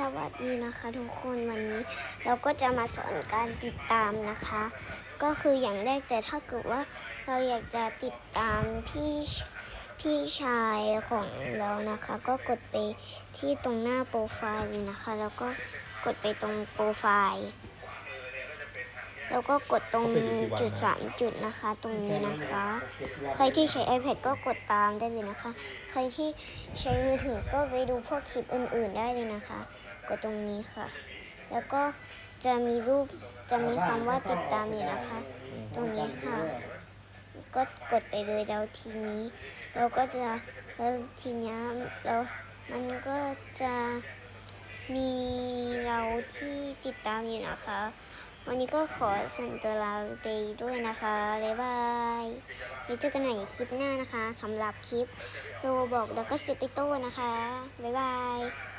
สวัสดีนะคะทุกคนวันนี้เราก็จะมาสอนการติดตามนะคะ ก็คืออย่างแรกแต่ถ้าเกิดว่าเราอยากจะติดตามพี่พี่ชายของเรานะคะ ก็กดไปที่ตรงหน้าโปรไฟล์นะคะ แล้วก็กดไปตรงโปรไฟล์ แล้วก็กดตรงจุดสามจุดนะคะ ตรงนี้นะคะ ใครที่ใช้ iPad ก็กดตามได้เลยนะคะ ใครที่ใช้มือถือก็ไปดูพวกคลิปอื่น ๆได้เลยนะคะ กดตรงนี้ค่ะ แล้วก็จะมีรูปจะมีคำว่าติดตามอยู่นะคะ ตรงนี้ค่ะ ก็กดไปเลยแล้วทีนี้ เราก็จะแล้วทีเนี้ยเรามันก็จะมีเราที่ติดตามอยู่นะคะ วันนี้ก็ขอส่วนตัวลาไปด้วยนะคะบ๊ายบายไว้เจอกันใหม่คลิปหน้านะคะสำหรับคลิปโรบอกแล้วก็สติปิโต้นะคะ บ๊ายบาย